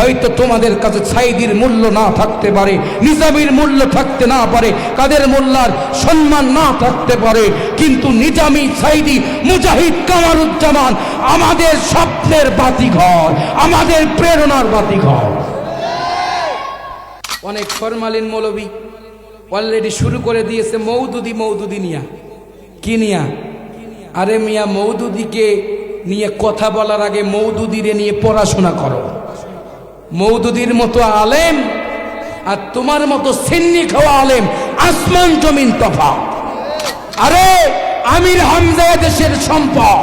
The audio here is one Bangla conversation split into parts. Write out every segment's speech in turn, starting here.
হয়তো তোমাদের কাছে সাইদির মূল্য না থাকতে পারে, নিজামির মূল্য থাকতে না পারে, কাদের মোল্লার সম্মান না থাকতে পারে, কিন্তু নিজামি সাইদি মুজাহিদ কামারুজ্জামান আমাদের স্বপ্নের বাতিঘর, আমাদের প্রেরণার বাতিঘর। অনেক ফরমালিন মৌলবী অলরেডি শুরু করে দিয়েছে মৌদুদি মৌদুদি নিয়া। কি নিয়া? আরে মিয়া মৌদুদিকে নিয়ে কথা বলার আগে মৌদুদিরে নিয়ে পড়াশোনা করো। মৌদুদির মতো আলেম আর তোমার মতো সিন্নি খাওয়া আলেম আসমান জমিন তফা। আরে আমির হামজা দেশের সম্পদ,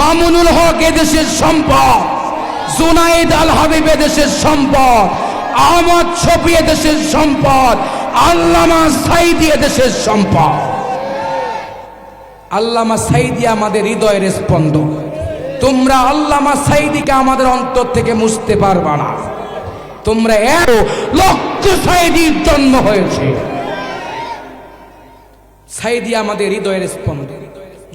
মামুনুল হক এদেশের সম্পদ, জুনাইদ আল হাবিব এদেশের সম্পদ, আহমদ শফি এদেশের সম্পদ, আল্লামা সাইদি এদেশের সম্পদ। আল্লামা সাইদি আমাদের হৃদয়ের স্পন্দন তোমরা আল্লামা সাইদিকে আমাদের অন্তর থেকে মুছতে পারবা না। তোমরা এক লক্ষ সাইদির জন্ম হয়েছে। সাইদি আমাদের হৃদয়ের স্পন্দন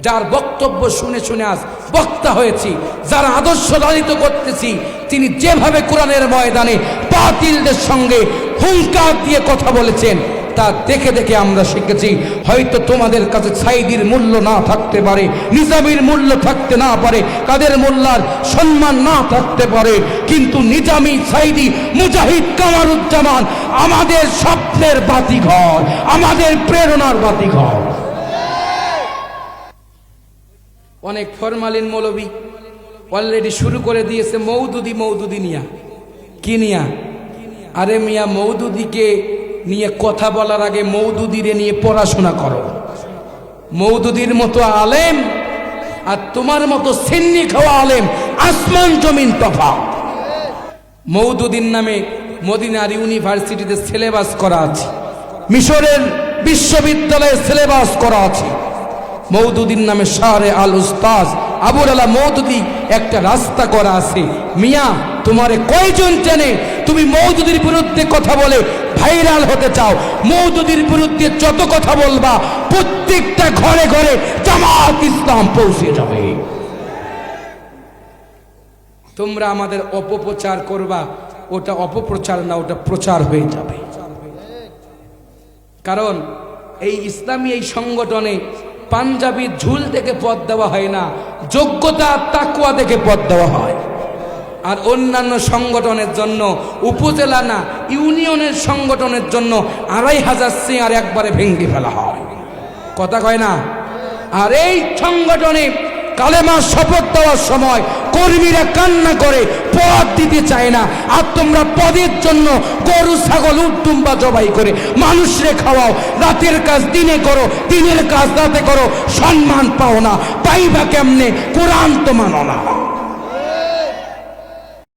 যার বক্তব্য শুনে শুনে আজ বক্তা হয়েছি, যার আদর্শ লালিত করতেছি, তিনি যেভাবে কোরআনের ময়দানে বাতিলদের সঙ্গে হুঙ্কার দিয়ে কথা বলেছেন তা দেখে দেখে আমরা শিখেছি, হয়তো তোমাদের কাছে সাইদির মূল্য না থাকতে পারে, নিজামির মূল্য থাকতে না পারে, কাদের মোল্লার সম্মান না থাকতে পারে, কিন্তু নিজামি সাইদি মুজাহিদ কামারুজ্জামান আমাদের স্বপ্নের বাতিঘর, আমাদের প্রেরণার বাতিঘর। অনেক ফরমালিন মৌলবী অলরেডি শুরু করে দিয়েছে মৌদুদি মৌদুদি নিয়া। কি নিয়া? আরে মিয়া, মৌদুদিকে নিয়ে কথা বলার আগে মৌদুদিরে নিয়ে পড়াশোনা করো। মৌদুদির মতো আলেম আর তোমার মতো সিন্নি খাওয়া আলেম আসমান জমিন তফা। মৌদুদিন নামে মদিনার ইউনিভার্সিটিতে সিলেবাস করা আছে। মিশরের বিশ্ববিদ্যালয়ে সিলেবাস করা আছে। মৌদুদিন নামে শাহরে আল উস্তাজ আবুর আলা মৌদুদি একটা রাস্তা করা আছে। মিয়া, তোমারে কয়জন চেনে তুমি মৌদুদির বিরুদ্ধে কথা বলে ভাইরাল হতে চাও, মৌদুদির বিরুদ্ধে যত কথা বলবা, প্রত্যেকটা ঘরে ঘরে জামাত ইসলাম পৌঁছে যাবে। তোমরা আমাদের অপপ্রচার করবা, ওটা অপপ্রচার না, ওটা প্রচার হয়ে যাবে। কারণ এই ইসলামী এই সংগঠনে পাঞ্জাবি ঝুল থেকে পদ দেওয়া হয় না, যোগ্যতা তাকুয়া থেকে পদ দেওয়া হয়। আর অন্যান্য সংগঠনের জন্য, উপজেলা না, ইউনিয়নের সংগঠনের জন্য আড়াই হাজার চেয়ার একবারে ভেঙে ফেলা হয়। কথা কয় না? আর এই সংগঠনে কালেমা শপথ দেওয়ার সময় কর্মীরা কান্না করে, পদ দিতে চায় না। আর তোমরা পদের জন্য গরু, ছাগল উট্টুম্বা জবাই করে মানুষরে খাওয়াও। রাতের কাজ দিনে করো, দিনের কাজ রাতে করো। সম্মান পাও না। পাইবা কেমনে? কোরআন তো মানো না।